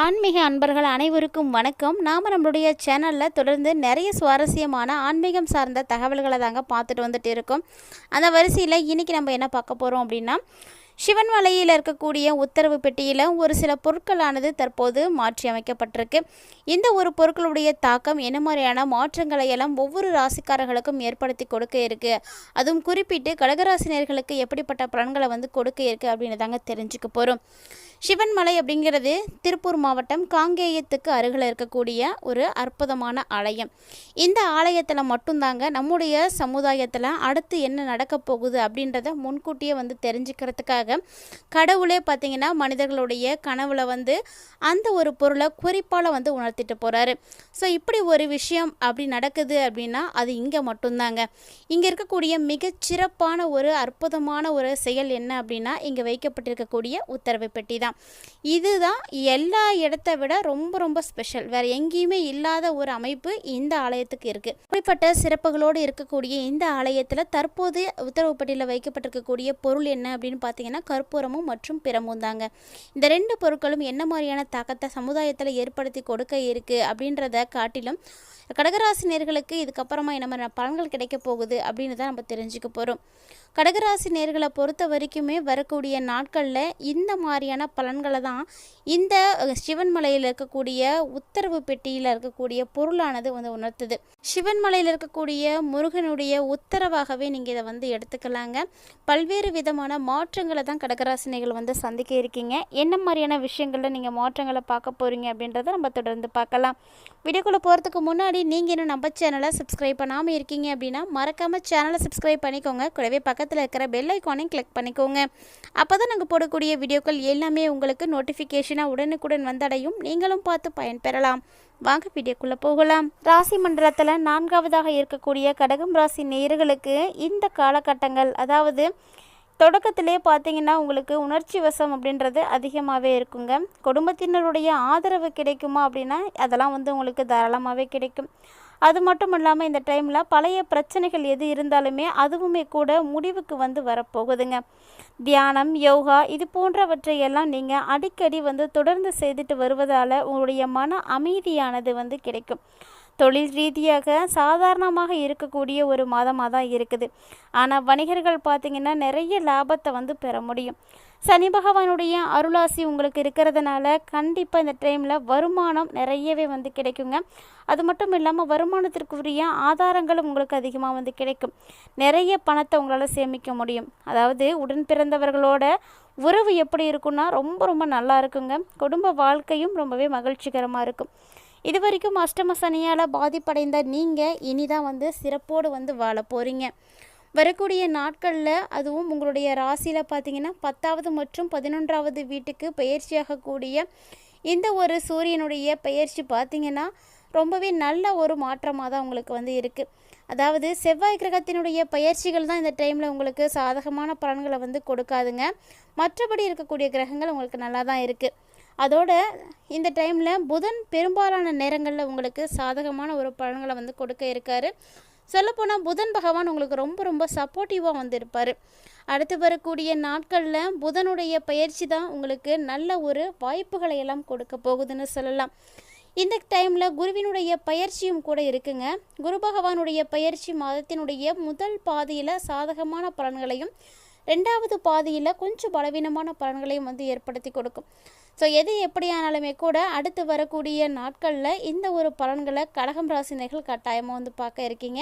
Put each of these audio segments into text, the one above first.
ஆன்மீக அன்பர்கள் அனைவருக்கும் வணக்கம். நாம் நம்மளுடைய சேனலில் தொடர்ந்து நிறைய சுவாரஸ்யமான ஆன்மீகம் சார்ந்த தகவல்களை தாங்க பார்த்துட்டு வந்துட்டு இருக்கோம். அந்த வரிசையில் இன்றைக்கி நம்ம என்ன பார்க்க போகிறோம் அப்படின்னா சிவன் மலையில் இருக்கக்கூடிய உத்தரவு பெட்டியில் ஒரு சில பொருட்களானது தற்போது மாற்றி அமைக்கப்பட்டிருக்கு. இந்த ஒரு பொருட்களுடைய தாக்கம் என்ன மாதிரியான மாற்றங்களை எல்லாம் ஒவ்வொரு ராசிக்காரர்களுக்கும் ஏற்படுத்தி கொடுக்க இருக்கு. அதுவும் குறிப்பிட்டு கடகராசினியர்களுக்கு எப்படிப்பட்ட பலன்களை வந்து கொடுக்க இருக்கு அப்படின்னு தாங்க தெரிஞ்சுக்க போகிறோம் சிவன்மலை அப்படிங்கிறது திருப்பூர் மாவட்டம் காங்கேயத்துக்கு அருகில் இருக்கக்கூடிய ஒரு அற்புதமான ஆலயம். இந்த ஆலயத்தில் மட்டும்தாங்க நம்முடைய சமுதாயத்தில் அடுத்து என்ன நடக்க போகுது அப்படின்றத முன்கூட்டியே வந்து தெரிஞ்சுக்கிறதுக்காக கடவுளே பார்த்தீங்கன்னா மனிதர்களுடைய கனவுல வந்து அந்த ஒரு பொருளை குறிப்பால் வந்து உணர்த்திட்டு போகிறாரு ஸோ இப்படி ஒரு விஷயம் அப்படி நடக்குது அப்படின்னா அது இங்கே மட்டும்தாங்க. இங்கே இருக்கக்கூடிய மிகச்சிறப்பான ஒரு அற்புதமான ஒரு செயல் என்ன அப்படின்னா இங்கே வைக்கப்பட்டிருக்கக்கூடிய உத்தரவு பெட்டி தான் இதுதான் எல்லா இடத்த விட ரொம்ப ரொம்ப ஸ்பெஷல் வேறு எங்கேயுமே இல்லாத ஒரு அமைப்பு இந்த ஆலயத்துக்கு இருக்குது குறிப்பிட்ட சிறப்புகளோடு இருக்கக்கூடிய இந்த ஆலயத்தில் தற்போது உத்தரவுப்பட்டியில் வைக்கப்பட்டிருக்கக்கூடிய பொருள் என்ன அப்படின்னு பார்த்தீங்கன்னா கற்பூரமும் மற்றும் பிரமும் தாங்க. இந்த ரெண்டு பொருட்களும் என்ன மாதிரியான தாக்கத்தை சமுதாயத்தில் ஏற்படுத்தி கொடுக்க இருக்குது அப்படின்றத காட்டிலும் கடகராசினியர்களுக்கு இதுக்கப்புறமா என்ன மாதிரியான பலன்கள் கிடைக்க போகுது அப்படின்னு தான் நம்ம தெரிஞ்சுக்க போகிறோம் கடகராசி நேர்களை பொறுத்த வரைக்குமே வரக்கூடிய நாட்களில் இந்த மாதிரியான பலன்களை தான் இந்த சிவன்மலையில் இருக்கக்கூடிய உத்தரவு பெட்டியில் இருக்கக்கூடிய பொருளானது வந்து உணர்த்துது. சிவன்மலையில் இருக்கக்கூடிய முருகனுடைய உத்தரவாகவே நீங்கள் இதை வந்து எடுத்துக்கலாங்க. பல்வேறு விதமான மாற்றங்களை தான் கடகராசினிகள் வந்து சந்திக்க இருக்கீங்க. என்ன மாதிரியான விஷயங்களில் நீங்கள் மாற்றங்களை பார்க்க போகிறீங்க அப்படின்றத நம்ம தொடர்ந்து பார்க்கலாம். வீடியோக்குள்ளே போகிறதுக்கு முன்னாடி நீங்கள் இன்னும் நம்ம சேனலை சப்ஸ்கிரைப் பண்ணாமல் இருக்கீங்க அப்படின்னா மறக்காமல் சேனலை சப்ஸ்கிரைப் பண்ணிக்கோங்க. கூடவே பக்கத்தில் இருக்கிற பெல் ஐக்கானையும் கிளிக் பண்ணிக்கோங்க. அப்போ தான் நாங்கள் போடக்கூடிய வீடியோக்கள் எல்லாமே உங்களுக்கு நோட்டிஃபிகேஷனாக உடனுக்குடன் வந்தடையும். நீங்களும் பார்த்து பயன்பெறலாம். வாங்க வீடியோக்குள்ளே போகலாம். ராசி மண்டலத்தில் நான்காவதாக இருக்கக்கூடிய கடகம் ராசி நேயர்களுக்கு இந்த காலகட்டங்கள் அதாவது தொடக்கத்திலே பார்த்தீங்கன்னா உங்களுக்கு உணர்ச்சி வசம் அப்படின்றது அதிகமாகவே இருக்குங்க. குடும்பத்தினருடைய ஆதரவு கிடைக்குமா அப்படின்னா அதெல்லாம் வந்து உங்களுக்கு தாராளமாகவே கிடைக்கும். அது மட்டும் இல்லாமல் இந்த டைமில் பழைய பிரச்சனைகள் எது இருந்தாலுமே அதுவுமே கூட முடிவுக்கு வந்து வரப்போகுதுங்க. தியானம் யோகா இது போன்றவற்றை எல்லாம் நீங்கள் அடிக்கடி வந்து தொடர்ந்து செய்துட்டு வருவதால் உங்களுடைய மன அமைதியானது வந்து கிடைக்கும். தொழில் ரீதியாக சாதாரணமாக இருக்கக்கூடிய ஒரு மாதமாக தான் இருக்குது. ஆனால் வணிகர்கள் பார்த்திங்கன்னா நிறைய லாபத்தை வந்து பெற முடியும். சனி பகவானுடைய அருளாசி உங்களுக்கு இருக்கிறதுனால கண்டிப்பாக இந்த டைமில் வருமானம் நிறையவே வந்து கிடைக்குங்க. அது மட்டும் இல்லாமல் வருமானத்திற்குரிய ஆதாரங்களும் உங்களுக்கு அதிகமாக வந்து கிடைக்கும். நிறைய பணத்தை உங்களால் சேமிக்க முடியும். அதாவது உடன் பிறந்தவர்களோட உறவு எப்படி இருக்குன்னா ரொம்ப ரொம்ப நல்லா இருக்குங்க. குடும்ப வாழ்க்கையும் ரொம்பவே மகிழ்ச்சிகரமாக இருக்கும். இது வரைக்கும் அஷ்டம சனியால் பாதிப்படைந்த நீங்கள் இனிதான் வந்து சிறப்போடு வந்து வாழ போகிறீங்க வரக்கூடிய நாட்களில் அதுவும் உங்களுடைய ராசியில் பார்த்தீங்கன்னா பத்தாவது மற்றும் பதினொன்றாவது வீட்டுக்கு பயிற்சியாகக்கூடிய இந்த ஒரு சூரியனுடைய பயிற்சி பார்த்திங்கன்னா ரொம்பவே நல்ல ஒரு மாற்றமாக தான் உங்களுக்கு வந்து இருக்குது அதாவது செவ்வாய் கிரகத்தினுடைய பயிற்சிகள் தான் இந்த டைமில் உங்களுக்கு சாதகமான பலன்களை வந்து கொடுக்காதுங்க. மற்றபடி இருக்கக்கூடிய கிரகங்கள் உங்களுக்கு நல்லா தான் இருக்குது அதோட இந்த டைமில் புதன் பெரும்பாலான நேரங்களில் உங்களுக்கு சாதகமான ஒரு பலன்களை வந்து கொடுக்க இருக்காரு. சொல்லப்போனால் புதன் பகவான் உங்களுக்கு ரொம்ப ரொம்ப சப்போர்ட்டிவாக வந்திருப்பார். அடுத்து வரக்கூடிய நாட்களில் புதனுடைய பயிற்சி தான் உங்களுக்கு நல்ல ஒரு வாய்ப்புகளை எல்லாம் கொடுக்க போகுதுன்னு சொல்லலாம். இந்த டைமில் குருவினுடைய பயிற்சியும் கூட இருக்குங்க. குரு பகவானுடைய பயிற்சி மாதத்தினுடைய முதல் பாதியில் சாதகமான பலன்களையும் ரெண்டாவது பாதியில் கொஞ்சம் பலவீனமான பலன்களையும் வந்து ஏற்படுத்தி கொடுக்கும். ஸோ எது எப்படியானாலுமே கூட அடுத்து வரக்கூடிய நாட்களில் இந்த ஒரு பலன்களை கடகம் ராசினர்கள் கட்டாயமாக வந்து பார்க்க இருக்கீங்க.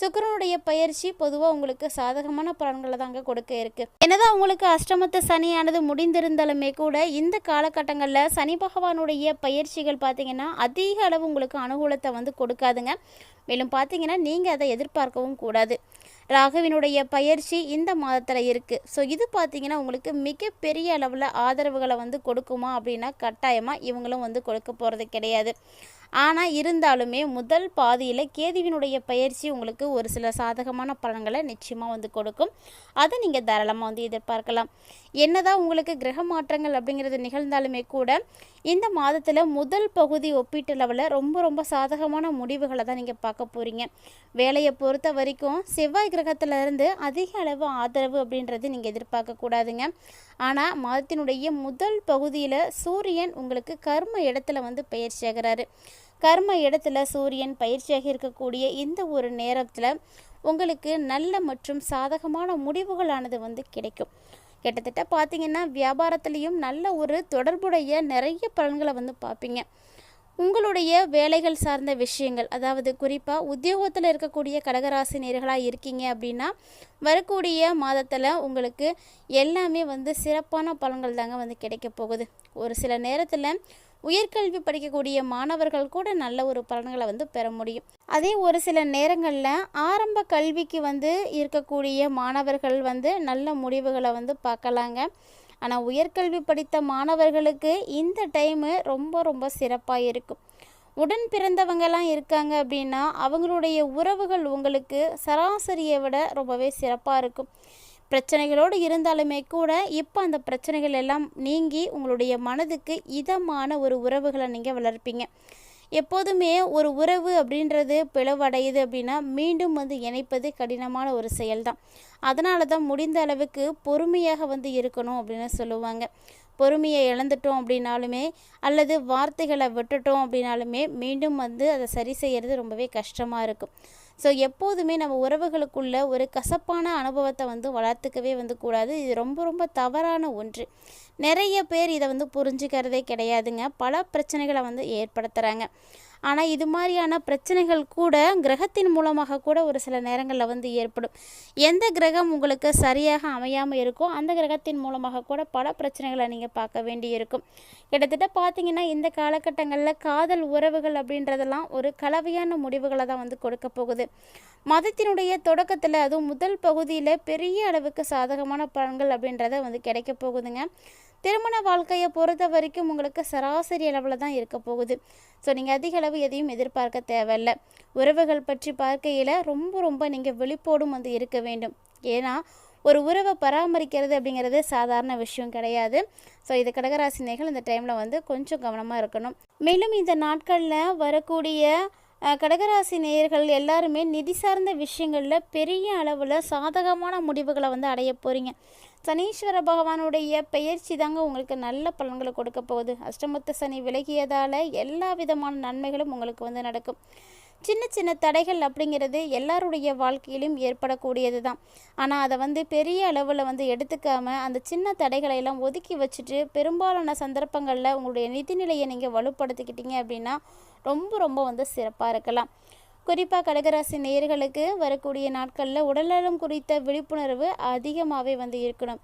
சுக்கரனுடைய பயிற்சி பொதுவாக உங்களுக்கு சாதகமான பலன்களை தாங்க கொடுக்க இருக்கு. என்னதான் உங்களுக்கு அஷ்டமத்து சனியானது முடிந்திருந்தாலுமே கூட இந்த காலகட்டங்களில் சனி பகவானுடைய பயிற்சிகள் பார்த்தீங்கன்னா அதிக அளவு உங்களுக்கு அனுகூலத்தை வந்து கொடுக்காதுங்க. மேலும் பார்த்தீங்கன்னா நீங்கள் அதை எதிர்பார்க்கவும் கூடாது. ராகவினுடைய பயிற்சி இந்த மாதத்தில் இருக்குது ஸோ இது பார்த்தீங்கன்னா உங்களுக்கு மிகப்பெரிய அளவில் ஆதரவுகளை வந்து கொடுக்குமா அப்படின்னா கட்டாயமாக இவங்களும் வந்து கொடுக்க போகிறது கிடையாது. ஆனால் இருந்தாலுமே முதல் பாதியில் கேதுவினுடைய பயிற்சி உங்களுக்கு ஒரு சில சாதகமான பலன்களை நிச்சயமாக வந்து கொடுக்கும். அதை நீங்கள் தாராளமாக வந்து எதிர்பார்க்கலாம். என்னதான் உங்களுக்கு கிரக மாற்றங்கள் அப்படிங்கிறது நிகழ்ந்தாலுமே கூட இந்த மாதத்தில் முதல் பகுதி ஒப்பீட்டு லெவலில் ரொம்ப ரொம்ப சாதகமான முடிவுகளை தான் நீங்கள் பார்க்க போகிறீங்க வேலையை பொறுத்த வரைக்கும் செவ்வாய் கிரகத்திலிருந்து அதிக அளவு ஆதரவு அப்படின்றது நீங்கள் எதிர்பார்க்கக்கூடாதுங்க ஆனால் மாதத்தினுடைய முதல் பகுதியில் சூரியன் உங்களுக்கு கர்ம இடத்துல வந்து பயிற்சி ஆகிறாரு. கர்ம இடத்துல சூரியன் பயிற்சியாக இருக்கக்கூடிய இந்த ஒரு நேரத்தில் உங்களுக்கு நல்ல மற்றும் சாதகமான முடிவுகளானது வந்து கிடைக்கும். கிட்டத்தட்ட பார்த்தீங்கன்னா வியாபாரத்துலேயும் நல்ல ஒரு தொடர்புடைய நிறைய பலன்களை வந்து பார்ப்பீங்க உங்களுடைய வேலைகள் சார்ந்த விஷயங்கள் அதாவது குறிப்பாக உத்தியோகத்தில் இருக்கக்கூடிய கடகராசி நேர்களாக இருக்கீங்க அப்படின்னா வரக்கூடிய மாதத்தில் உங்களுக்கு எல்லாமே வந்து சிறப்பான பலன்கள் தாங்க வந்து கிடைக்க போகுது. ஒரு சில நேரத்தில் உயர்கல்வி படிக்கக்கூடிய மாணவர்கள் கூட நல்ல ஒரு பலன்களை வந்து பெற முடியும். அதே ஒரு சில நேரங்களில் ஆரம்ப கல்விக்கு வந்து இருக்கக்கூடிய மாணவர்கள் வந்து நல்ல முடிவுகளை வந்து பார்க்கலாங்க. ஆனால் உயர்கல்வி படித்த மாணவர்களுக்கு இந்த டைமு ரொம்ப ரொம்ப சிறப்பாக இருக்கும். உடன் பிறந்தவங்கெல்லாம் இருக்காங்க அப்படின்னா அவங்களுடைய உறவுகள் உங்களுக்கு சராசரியை விட ரொம்பவே சிறப்பாக இருக்கும். பிரச்சனைகளோடு இருந்தாலுமே கூட இப்போ அந்த பிரச்சனைகள் எல்லாம் நீங்கி உங்களுடைய மனதுக்கு இதமான ஒரு உறவுகளை நீங்கள் வளர்ப்பீங்க. எப்போதுமே ஒரு உறவு அப்படின்றது பிளவடையுது அப்படின்னா மீண்டும் வந்து இணைப்பது கடினமான ஒரு செயல்தான். அதனால தான் முடிந்த அளவுக்கு பொறுமையாக வந்து இருக்கணும் அப்படின்னு சொல்லுவாங்க. பொறுமையை இழந்துட்டோம் அப்படின்னாலுமே அல்லது வார்த்தைகளை விட்டுட்டோம் அப்படின்னாலுமே மீண்டும் வந்து அதை சரி செய்கிறது ரொம்பவே கஷ்டமாக இருக்கும் ஸோ எப்போதுமே நம்ம உறவுகளுக்குள்ள ஒரு கசப்பான அனுபவத்தை வந்து வளர்த்துக்கவே வந்து கூடாது. இது ரொம்ப ரொம்ப தவறான ஒன்று. நிறைய பேர் இதை வந்து புரிஞ்சுக்கிறதே கிடையாதுங்க. பல பிரச்சனைகளை வந்து ஏற்படுத்துகிறாங்க ஆனால் இது மாதிரியான பிரச்சனைகள் கூட கிரகத்தின் மூலமாக கூட ஒரு சில நேரங்களில் வந்து ஏற்படும். எந்த கிரகம் உங்களுக்கு சரியாக அமையாமல் இருக்கோ அந்த கிரகத்தின் மூலமாக கூட பல பிரச்சனைகளை நீங்கள் பார்க்க வேண்டி இருக்கும் கிட்டத்தட்ட பார்த்தீங்கன்னா இந்த காலகட்டங்களில் காதல் உறவுகள் அப்படின்றதெல்லாம் ஒரு கலவையான முடிவுகளை தான் வந்து கொடுக்க போகுது. மதத்தினுடைய தொடக்கத்தில் அதுவும் முதல் பகுதியில் பெரிய அளவுக்கு சாதகமான பலன்கள் அப்படின்றத வந்து கிடைக்க போகுதுங்க. திருமண வாழ்க்கையை பொறுத்த வரைக்கும் உங்களுக்கு சராசரி அளவில் தான் இருக்க போகுது. ஸோ நீங்கள் அதிக அளவு எதையும் எதிர்பார்க்க தேவையில்ல. உறவுகள் பற்றி பார்க்கையில் ரொம்ப ரொம்ப நீங்கள் விழிப்போடும் வந்து இருக்க வேண்டும். ஏன்னா ஒரு உறவை பராமரிக்கிறது அப்படிங்கிறது சாதாரண விஷயம் கிடையாது. ஸோ இது கடகராசினிகள் இந்த டைமில் வந்து கொஞ்சம் கவனமாக இருக்கணும். மேலும் இந்த நாட்களில் வரக்கூடிய கடகராசி நேயர்கள் எல்லாருமே நிதி சார்ந்த விஷயங்களில் பெரிய அளவில் சாதகமான முடிவுகளை வந்து அடைய போகிறீங்க சனீஸ்வர பகவானுடைய பெயர்ச்சி தாங்க உங்களுக்கு நல்ல பலன்களை கொடுக்க போகுது. அஷ்டமத்த சனி விலகியதால் எல்லா விதமான நன்மைகளும் உங்களுக்கு வந்து நடக்கும். சின்ன சின்ன தடைகள் அப்படிங்கிறது எல்லாருடைய வாழ்க்கையிலும் ஏற்படக்கூடியது தான். ஆனால் அதை வந்து பெரிய அளவில் வந்து எடுத்துக்காம அந்த சின்ன தடைகளை எல்லாம் ஒதுக்கி வச்சுட்டு பெரும்பாலான சந்தர்ப்பங்களில் உங்களுடைய நிதிநிலையை நீங்கள் வலுப்படுத்திக்கிட்டீங்க அப்படின்னா ரொம்ப ரொம்ப வந்து சிறப்பாக இருக்கலாம். குறிப்பாக கடகராசி நேர்களுக்கு வரக்கூடிய நாட்களில் உடல்நலம் குறித்த விழிப்புணர்வு அதிகமாகவே வந்து இருக்கணும்.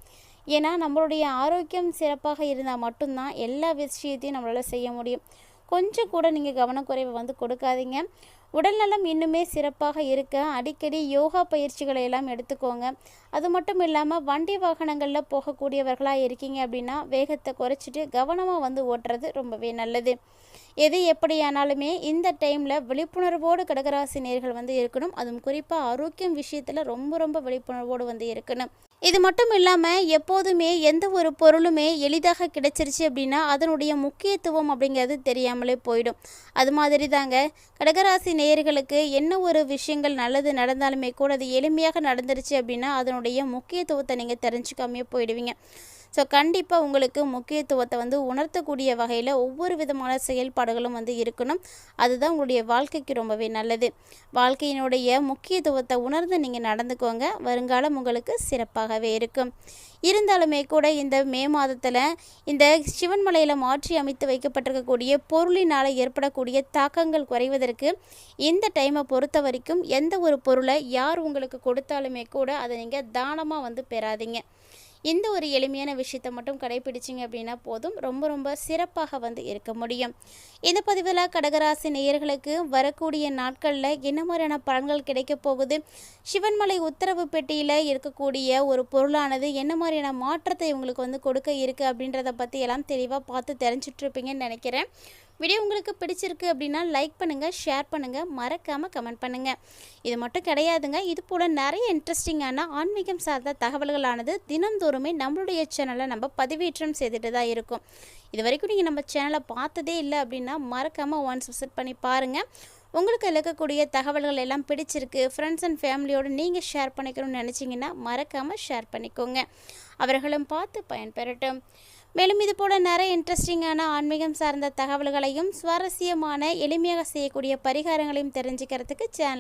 ஏன்னா நம்மளுடைய ஆரோக்கியம் சிறப்பாக இருந்தால் மட்டும்தான் எல்லா விஷயத்தையும் நம்மளால் செய்ய முடியும். கொஞ்சம் கூட நீங்கள் கவனக்குறைவை வந்து கொடுக்காதீங்க. உடல்நலம் இன்னுமே சிறப்பாக இருக்க அடிக்கடி யோகா பயிற்சிகளை எல்லாம் எடுத்துக்கோங்க. அது மட்டும் இல்லாமல் வண்டி வாகனங்களில் போகக்கூடியவர்களாக இருக்கீங்க அப்படின்னா வேகத்தை குறைச்சிட்டு கவனமாக வந்து ஓட்டுறது ரொம்பவே நல்லது. எது எப்படியானாலுமே இந்த டைமில் விழிப்புணர்வோடு கடகராசி நேர்கள் வந்து இருக்கணும். அதுவும் குறிப்பாக ஆரோக்கியம் விஷயத்தில் ரொம்ப ரொம்ப விழிப்புணர்வோடு வந்து இருக்கணும். இது மட்டும் இல்லாமல் எப்போதுமே எந்த ஒரு பொருளுமே எளிதாக கிடைச்சிருச்சு அப்படின்னா அதனுடைய முக்கியத்துவம் அப்படிங்கிறது தெரியாமலே போயிடும். அது மாதிரி தாங்க கடகராசி நேயர்களுக்கு என்ன ஒரு விஷயங்கள் நல்லது நடந்தாலுமே கூட அது எளிமையாக நடந்துருச்சு அப்படின்னா அதனுடைய முக்கியத்துவத்தை நீங்கள் தெரிஞ்சுக்காமையே போயிடுவீங்க. ஸோ கண்டிப்பாக உங்களுக்கு முக்கியத்துவத்தை வந்து உணர்த்தக்கூடிய வகையில் ஒவ்வொரு விதமான செயல்பாடுகளும் வந்து இருக்கணும். அதுதான் உங்களுடைய வாழ்க்கைக்கு ரொம்பவே நல்லது. வாழ்க்கையினுடைய முக்கியத்துவத்தை உணர்ந்து நீங்கள் நடந்துக்கோங்க. வருங்காலம் உங்களுக்கு சிறப்பாகவே இருக்கும். இருந்தாலுமே கூட இந்த மே மாதத்தில் இந்த சிவன்மலையில் மாற்றி அமைத்து வைக்கப்பட்டிருக்கக்கூடிய பொருளினால் ஏற்படக்கூடிய தாக்கங்கள் குறைவதற்கு இந்த டைமை பொறுத்த வரைக்கும் எந்த ஒரு பொருளை யார் உங்களுக்கு கொடுத்தாலுமே கூட அதை நீங்கள் தானமாக வந்து பெறாதீங்க. இந்த ஒரு எளிமையான விஷயத்தை மட்டும் கடைபிடிச்சிங்க அப்படின்னா போதும். ரொம்ப ரொம்ப சிறப்பாக வந்து இருக்க முடியும். இந்த பதிவில் கடகராசி நேயர்களுக்கு வரக்கூடிய நாட்களில் என்ன மாதிரியான பலன்கள் கிடைக்க போகுது? சிவன்மலை உத்தரவு பெட்டியில் இருக்கக்கூடிய ஒரு பொருளானது என்ன மாதிரியான மாற்றத்தை இவங்களுக்கு வந்து கொடுக்க இருக்குது அப்படின்றத பற்றி எல்லாம் தெளிவாக பார்த்து தெரிஞ்சிட்ருப்பீங்கன்னு நினைக்கிறேன். வீடியோ உங்களுக்கு பிடிச்சிருக்கு அப்படின்னா லைக் பண்ணுங்கள் ஷேர் பண்ணுங்கள் மறக்காமல் கமெண்ட் பண்ணுங்கள் இது மட்டும் கிடையாதுங்க இது போல் நிறைய இன்ட்ரெஸ்டிங்கான ஆன்மீகம் சார்ந்த தகவல்களானது தினந்தோறுமே நம்மளுடைய சேனலை நம்ம பதிவேற்றம் செய்துட்டு தான் இருக்கும். இது வரைக்கும் நீங்கள் நம்ம சேனலை பார்த்ததே இல்லை அப்படின்னா மறக்காமல் ஒன்ஸ் விசிட் பண்ணி பாருங்கள் உங்களுக்கு இருக்கக்கூடிய தகவல்கள் எல்லாம் பிடிச்சிருக்கு ஃப்ரெண்ட்ஸ் அண்ட் ஃபேமிலியோடு நீங்கள் ஷேர் பண்ணிக்கணும்னு நினச்சிங்கன்னா மறக்காமல் ஷேர் பண்ணிக்கோங்க. அவர்களும் பார்த்து பயன்பெறட்டும். மேலும் இது போல நிறைய இன்ட்ரெஸ்டிங்கான ஆன்மீகம் சார்ந்த தகவல்களையும் சுவாரஸ்யமான எளிமையாக செய்யக்கூடிய பரிகாரங்களையும் தெரிஞ்சுக்கிறதுக்கு சேனல்